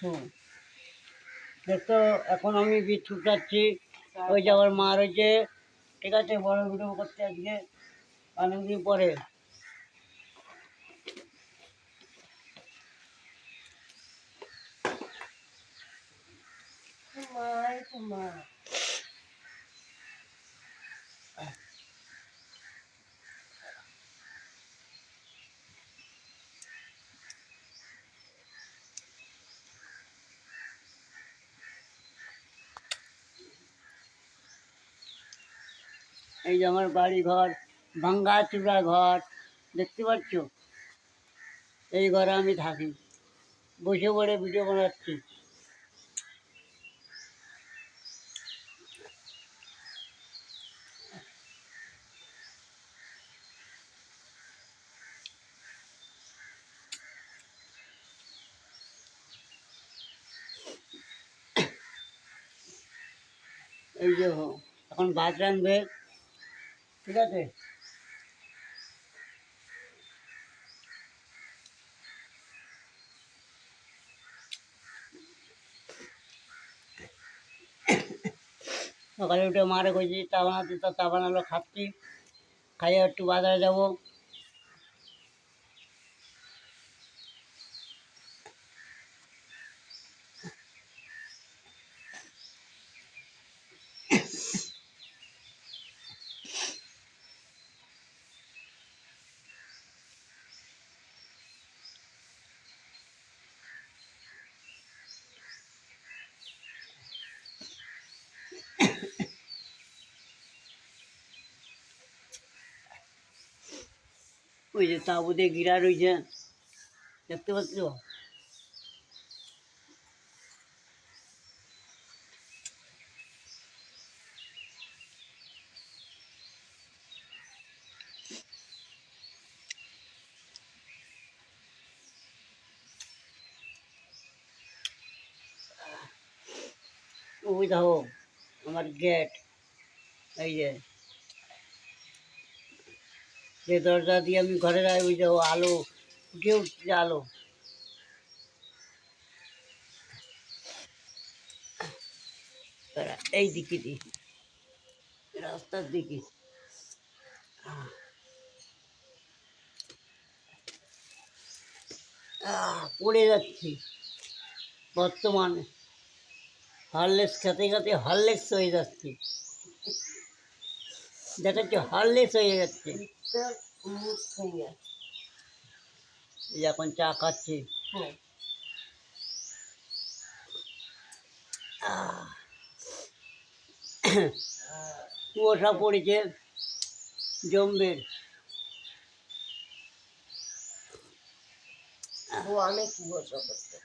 হুম। দেখতো এখন আমি বিস্কুট খাচ্ছি। ওই যে আমার মা রয়েছে। ঠিক আছে বড় ভিডিও করতে আজকে। অনেকদিন পরে। মা এই যে আমার বাড়ি ঘর ভাঙ্গা চূড়া ঘর, দেখতে পাচ্ছ? এই ঘরে আমি থাকি। বসে পড়ে ভিডিও বানাচ্ছি। এই যে এখন ভাত রাঁধবে ঠিক আছে। সকালে উঠে মারে কইছি তা বানাতে, তো চা বানালো, খাচ্ছি। খাইয়ে একটু বাজারে যাব। ওই যে তাবুতে গিরা রয়েছে দেখতে পাচ্ছ ওই দেখো আমার গেট এই যে যে দরজা দিয়ে আমি ঘরে যাই ওই যে আলো ফুটে উঠছে আলো? এই দিকে দি, রাস্তার দিকে। পড়ে যাচ্ছি, বর্তমানে। হরলেক্স খেতে খেতে হরলেক্স হয়ে যাচ্ছে। দেখাচ্ছে হরলেক্স হয়ে যাচ্ছে। তো মুখ হইয়া এই। কুয়াশা পড়েছে জম্বের। অনেক কুয়াশা করছে।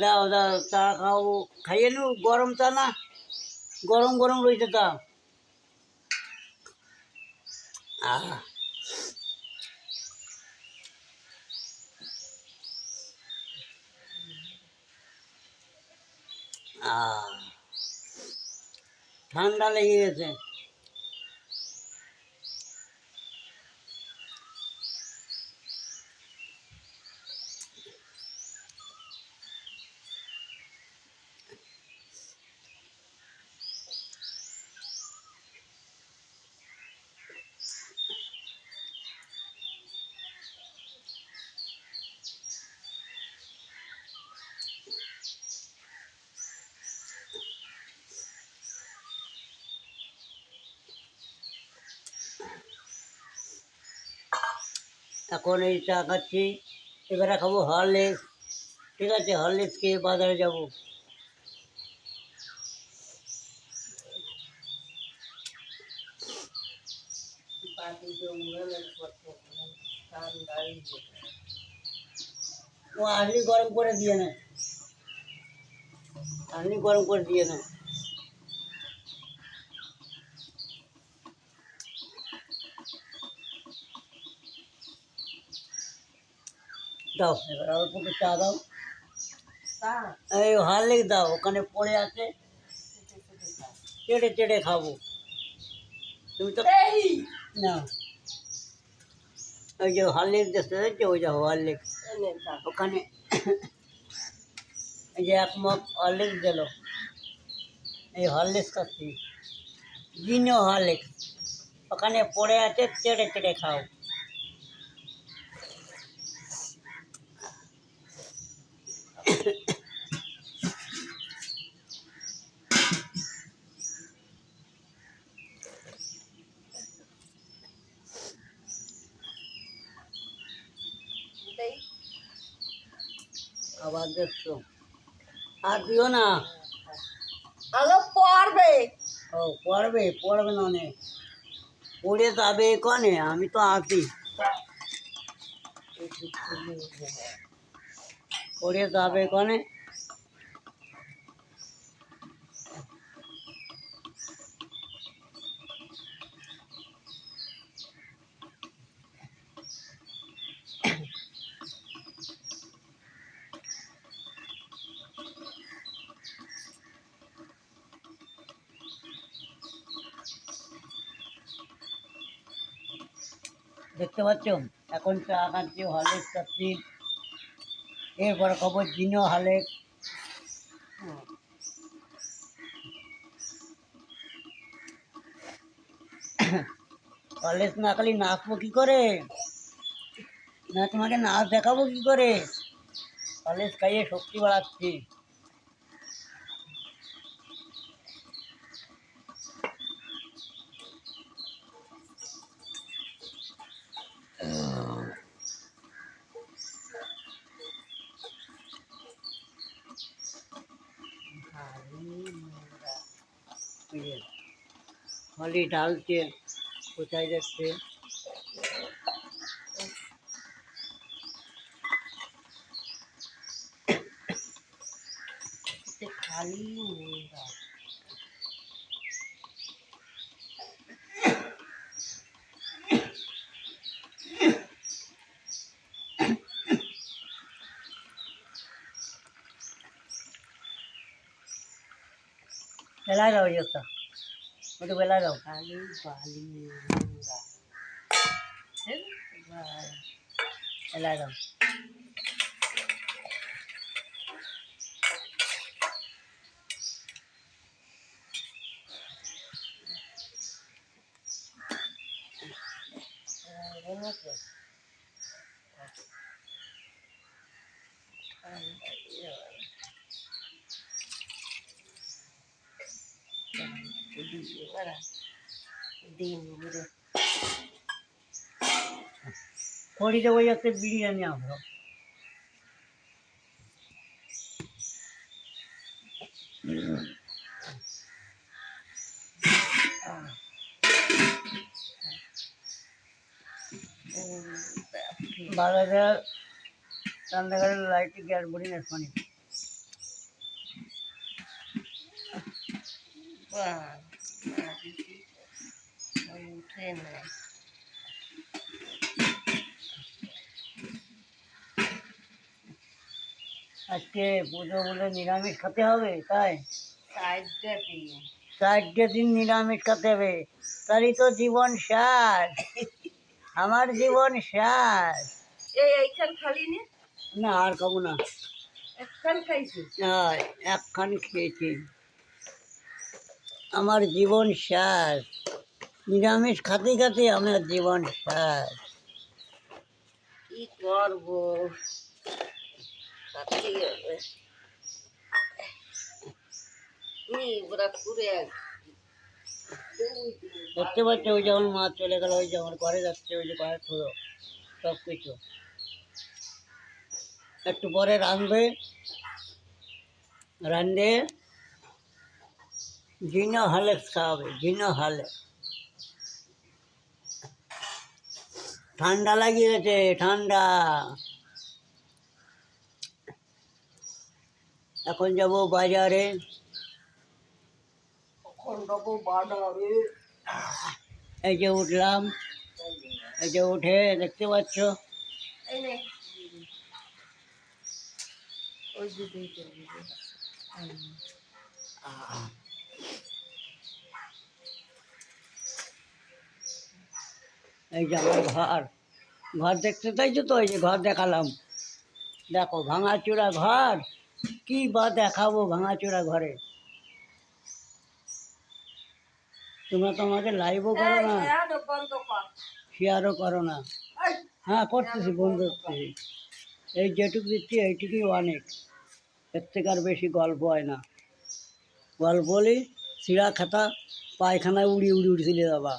দাও দাও, চা খাও। খাইয়ে নু গরম চা না? গরম গরম রয়েছে চা। আহ। ঠান্ডা লেগে গেছে। এখন এই চা খাচ্ছি। এবারে খাব হরলিক্স ঠিক আছে হরলিক্স খেয়ে বাজারে যাব। বাকি জঙ্গলের কত ঠান্ডাই ও আসলি গরম করে দিয়ে না। আসলি গরম করে দিয়ে না। দাও এবার অল্প একটু চা দাও চা এই হরলিক্স দাও ওখানে পড়ে আছে চেটে চেটে খাব তুমি তো এই না ওই যে হরলিক্স দেখতে যাচ্ছে ওই যে হরলিক্স এনে থাক। ওখানে এই যে এক মগ হরলিক্স দিল এই হরলিক্স খাচ্ছি জিনো হরলিক্স ওখানে পড়ে আছে চেটে চেটে খাও আবার দেখছ আর দিও না। আলো পড়বে। ও পড়বে পড়বে না অনেক। পড়ে যাবে কনে আমি তো আছি পড়ে যাবে কনে। দেখতে পাচ্ছ? এখন চা খাচ্ছি হলেক খাচ্ছি। এরপরে খবর জিনো হালেক কলেজ না খালি নাচবো কি করে? না, তোমাকে নাচ দেখাবো কি করে? কলেজ খাইয়ে শক্তি বাড়াচ্ছি এই যে হলি ঢালছে কোথায় যাচ্ছে এতে খালি নোংরা। বেলায় দাও একটা ওটা বেলা দাও খালি বালি এলা হেই, দিন ঘুরে খড়ি দেবো যাতে বিরিয়ানি আমরা বারো হাজার রান্নাঘরের লাইটে গ্যাস বড়ি না শোনি বাহ, উঠে না আজকে পুজো বলে নিরামিষ খেতে হবে তাই? চারটে দিন। নিরামিষ খেতে হবে। তারই তো জীবন শেষ। আমার জীবন শেষ। এই এইখান খালি নে। না আর খাব না। একখান খাইছি হ্যাঁ, একখান খেয়েছি। আমার জীবন শেষ। নিরামিষ খাতে খাতে আমার জীবন শেষ কি করব? দেখতে পাচ্ছ ওই যখন মাছ চলে গেল ওই যখন ঘরে যাচ্ছে ওই যে ঘরে থুলো সব কিছু একটু পরে রাঁধবে রাঁধে ঝিনো হালে খাওয়াবে ঝিনো হালে ঠান্ডা লাগিয়ে গেছে ঠান্ডা এখন যাব বাজারে খন্ডব বাড়াবে এই যে উঠলাম এই যে উঠে দেখতে পাচ্ছ এই নে ওই যে দুই করবি এই যে আমার ঘর ঘর দেখতে চাইছো তো এই যে ঘর দেখালাম দেখো ভাঙাচোরা ঘর কি বা দেখাবো ভাঙাচোরা ঘরে তোমরা তো আমাকে লাইভও করো না শেয়ারও করো না হ্যাঁ করতেছি বন্ধু করতেছি এই যেটুকু দিচ্ছি এইটুকুই অনেক এর থেকে আর বেশি গল্প হয় না গল্প বলি সিরা খাতা পায়খানায় উড়ি উড়ি উড়ি বাবা